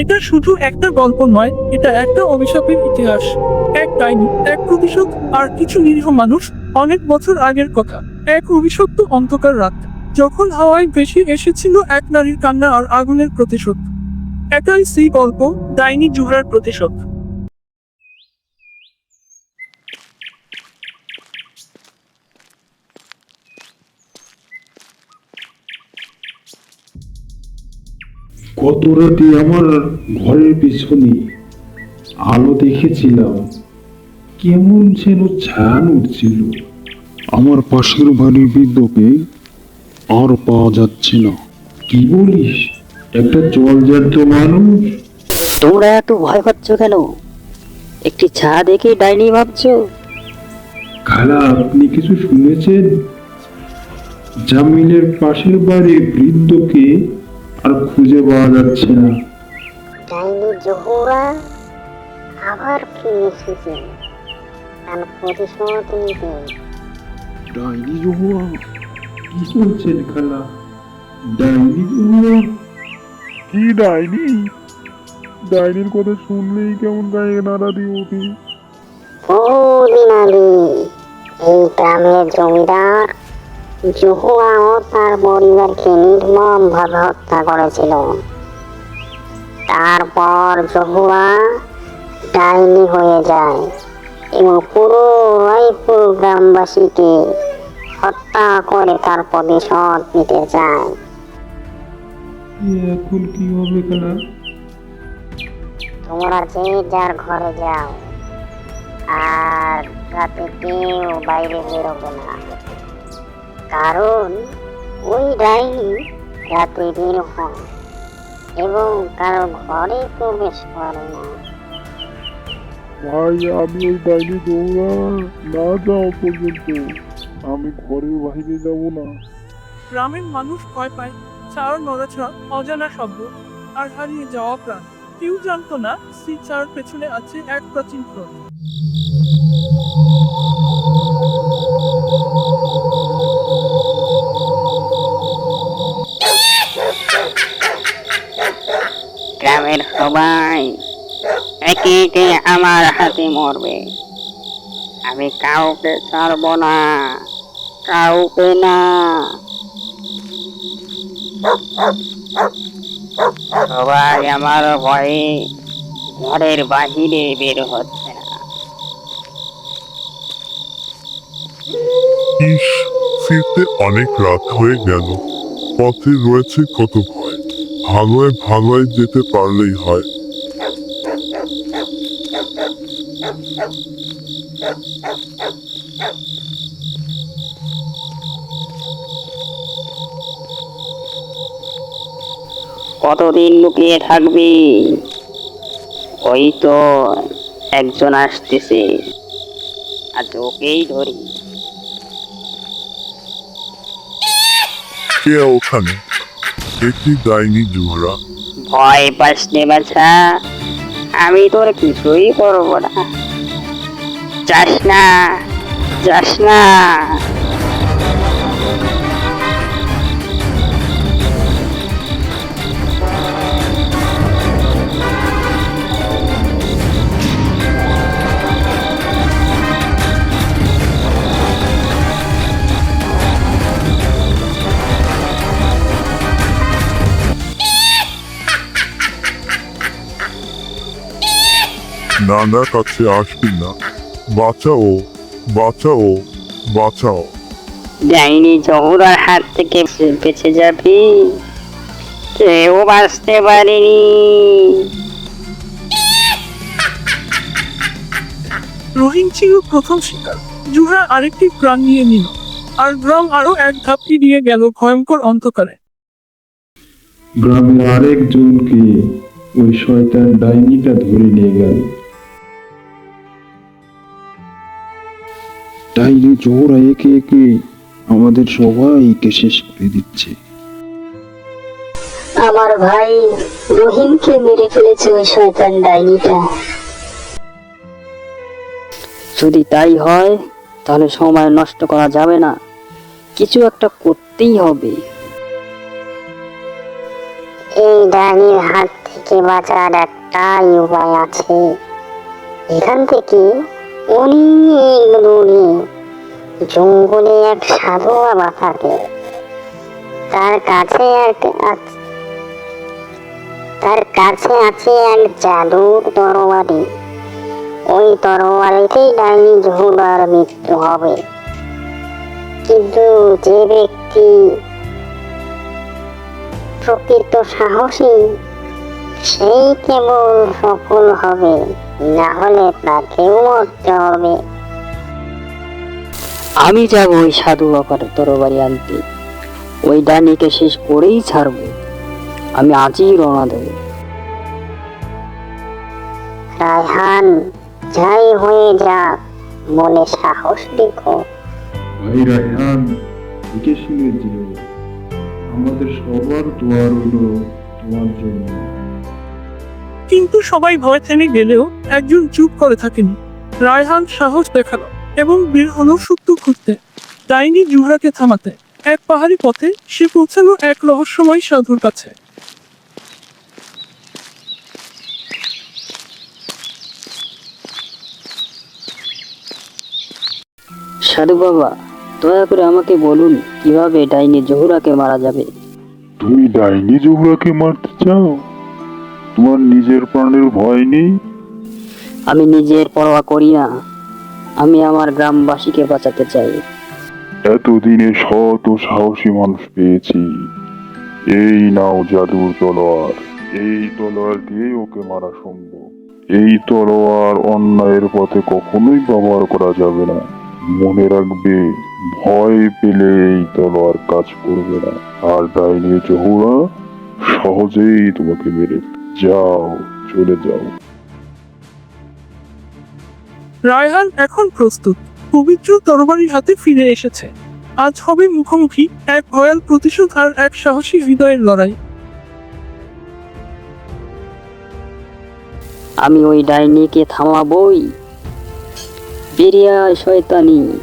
এটা শুধু একটা গল্প নয়, এটা একটা অভিশাপের ইতিহাস। এক ডাইনি, এক প্রতিশোধ আর কিছু নিরীহ মানুষ অনেক বছর আগের কথা। এক অভিশপ্ত অন্ধকার রাত, যখন হাওয়ায় বেশি এসেছিল এক নারীর কান্না আর আগুনের প্রতিশোধ। এটাই সেই গল্প, ডাইনি জুহরার প্রতিশোধ। গত রাতে আমার ঘরের পিছনে আলো দেখেছিলাম। কেমন যেন ছান উঠছিল। আমার পাশের বাড়ির বৃদ্ধকে আর পাওয়া যাচ্ছে না। কি বলিস? একটা জল জলজান্ত মানুষ। তোমরা এত ভয় পাচ্ছ কেন? একটি ছা দেখে ডাইনি ভাবছ? খালা আপনি কিছু শুনেছেন? জামিলের পাশের বাড়ির বৃদ্ধকে আর খুঁজে পাওয়া যাচ্ছে না। ডাইনি জহুরা আবার ফিরে এসেছে? তার প্রতিশোধ নিতে ডাইনি জহুয়া কি বলছেন খালা? ডাইনি জহুয়া? কি ডাইনি? ডাইনির কথা শুনলেই কেমন গায়ে নাড়া দিয়ে উঠি। বহুদিন আগে এই গ্রামের জমিদার জহুয়া ও তার পরিবারকে নির্মম ভাবে হত্যা করেছিল। তারপর জহুয়া ডাইনি হয়ে যায় এবং পুরো রায়পুর গ্রামবাসীকে হত্যা করে তার প্রতিশোধ নিতে চায়। এখন কি হবে খালা? তোমরা যে যার ঘরে যাও আর রাতে কেউ বাইরে বেরোবে না। কারণ ওই ডাইনি রাতে বের হয় এবং কারও ঘরে প্রবেশ করে না। ভাই আমি ওই ডাইনি দৌড়া না যাওয়া পর্যন্ত। আমি ঘরের বাইরে যাব না। গ্রামের মানুষ ভয় পায় চার নড়াচড়া অজানা শব্দ আর হারিয়ে যাওয়া প্রাণ। কেউ জানতো না চার পেছনে আছে এক প্রাচীন সবাই একে একে আমার হাতে মরবে। আমি কাউকে ছাড়ব না, কাউকে না। সবাই আমার ভয়ে ঘরের বাহিরে বের হচ্ছে না। ফিরতে অনেক রাত হয়ে গেল। পথে রয়েছে কত ভয়। ভালোয় ভালোয় যেতে পারলেই হয়। কতদিন লুকিয়ে থাকবি? ওই তো একজন আসতেছে। আজ ওকেই ধরি। কে ওখানে? একটি ডাইনি জুহরা? ভয় পাস নে বাছা, আমি তোর কিছুই করব না। যাস না যাস না। নানার কাছে আসবি না। বাঁচাও বাঁচাও বাঁচাও। ডাইনি জহুরার হাত থেকে বেঁচে যাবি? কেউ বাঁচতে পারেনি। রহিম ছিল প্রথম শিকার। জুহরা আরেকটি প্রাণ নিয়ে নিল আর গ্রাম আরও এক ধাপ এগিয়ে গেল ভয়ঙ্কর অন্ধকারে। গ্রামের আরেকজনকে ওই শয়তান ডাইনিটা ধরে নিয়ে গেল। ডাইনি জোহরা একে একে আমাদের সবাইকে শেষ করে দিচ্ছে। আমার ভাই রহিমকে মেরে ফেলেছে ওই শয়তান ডাইনিটা। যদি তাই হয় তাহলে সময় নষ্ট করা যাবে না। কিছু একটা করতেই হবে। এই ডাইনির হাত থেকে বাঁচার একটাই উপায় আছে। এখান থেকে অনেক দূরে জঙ্গলে এক সাধু বাবা থাকে। তার কাছে তার কাছে আছে এক জাদুর তরবারি ওই তরবারিতেই ডাইনি ঝুলার মৃত্যু হবে। কিন্তু যে ব্যক্তি প্রকৃত সাহসী সেই কেবল সফল হবে না হলে তাকেও মরতে হবে। আমি যাব ওই সাধু বাবার তরবারি আনতে। ওই ডাইনিকে শেষ করেই ছাড়বো। আমি আজই রওনা দেবো। রায়হান যাই হয়ে যাক মনে সাহস দেখো ভাই রায়হান দেখে শুনে যেও আমাদের সবার দোয়া রইল তোমার জন্য। কিন্তু সবাই ভয় থেমে গেলেও একজন চুপ করে থাকেনি। রায়হান সাহস দেখাল এবং বের হলো সত্য খুঁজতে ডাইনি জুহরাকে থামাতে এক পাহাড়ি পথে সে পৌঁছালো এক রহস্যময় সাধুর কাছে। সাধু বাবা দয়া করে আমাকে বলুন কীভাবে ডাইনি জহুরাকে মারা যাবে? তুমি ডাইনি জোহরাকে মারতে চাও? তোমার নিজের প্রাণের ভয় নেই? আমি নিজের পরোয়া করি না। আমি আমার গ্রামবাসীকে বাঁচাতে চাই। এতদিনে শত সাহসী মানুষ পেয়েছি। এই নাও জাদুর তলোয়ার। এই তলোয়ার দিয়ে ওকে মারা সম্ভব। এই তলোয়ার অন্যায়ের পথে কখনোই ব্যবহার করা যাবে না। মনে রাখবে ভয় পেলে এই তলোয়ার কাজ করবে না। আর ডাইনি জহুরা সহজেই তোমাকে মেরে। যাও চলে যাও। রায়হান এখন প্রস্তুত। পবিত্র তরবারির হাতে ফিরে এসেছে। আজ হবে মুখোমুখি এক ভয়াল প্রতিশোধ আর এক সাহসী হৃদয়ের লড়াই। আমি ওই ডাইনিকে থামাবই। বেরিয়ে আয় শয়তানি।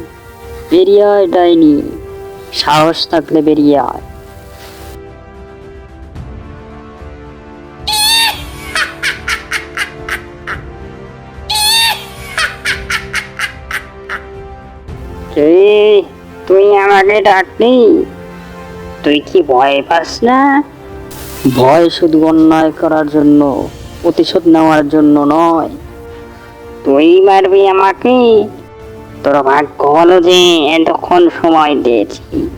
বেরিয়ে আয় ডাইনি। সাহস থাকলে বেরিয়ে কে তুই আমাকে ডাকলি? তুই কি ভয় পাস না? ভয় শুধু অন্যায় করার জন্য, প্রতিশোধ নেওয়ার জন্য নয়। তুই মারবি আমাকে? তোর ভাগ্য হলো যে এতক্ষণ সময় দিয়েছি।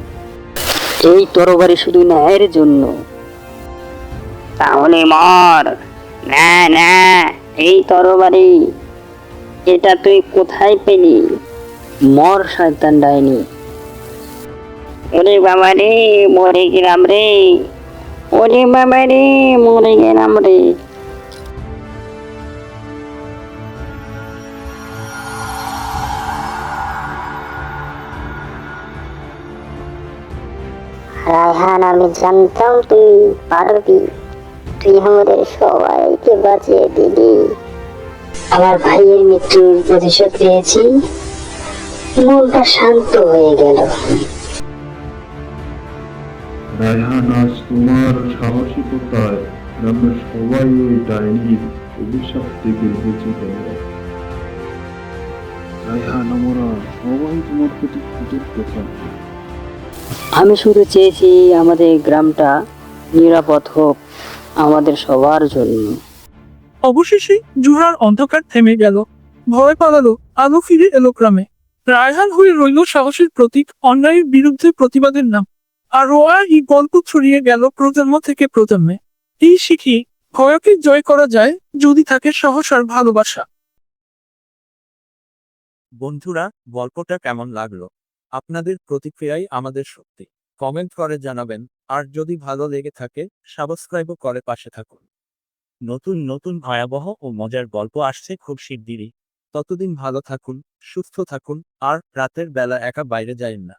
এই তরবারি শুধু ন্যায়ের জন্য। তাহলে মর। না না, এই তরবারি, এটা তুই কোথায় পেলি? মর শয়তান ডাইনি। ওরে বাবা রে, মরে গেলাম রে। ওরে বাবা রে, মরে গেলাম রে। রায়হান আমি জানতাম তুই পারবি। তুই আমাদের সবাইকে বাঁচিয়ে দিলি আমার ভাইয়ের মৃত্যুর প্রতিশোধ পেয়েছি। মনটা শান্ত হয়ে গেল। রায়হান আজ তোমার সাহসিকতায় আমরা সবাই ওই ডাইনির অভিশাপ থেকে বেঁচে গেল রায়হান আমরা সবাই তোমার প্রতি কৃতজ্ঞ থাকব। আমি শুধু চেয়েছি আমাদের গ্রামটা নিরাপদ হোক আমাদের সবার জন্য। অবশেষে জুহরার অন্ধকার থেমে গেল। ভয় পালালো আলো ফিরে এলো গ্রামে। রায়হান হয়ে রইল সাহসের প্রতীক অন্যায়ের বিরুদ্ধে প্রতিবাদের নাম। আর রোয়া এই গল্প ছড়িয়ে গেল প্রজন্ম থেকে প্রজন্মে। এই শিখি ভয়কে জয় করা যায় যদি থাকে সাহস আর ভালোবাসা। বন্ধুরা, গল্পটা কেমন লাগল? আপনাদের প্রতিক্রিয়াই আমাদের শক্তি। কমেন্ট করে জানাবেন, আর যদি ভালো লেগে থাকে, সাবস্ক্রাইবও করে পাশে থাকুন। নতুন নতুন ভয়াবহ ও মজার গল্প আসছে খুব শিগগিরই। ততদিন ভালো থাকুন সুস্থ থাকুন আর রাতের বেলা একা বাইরে যাইন না।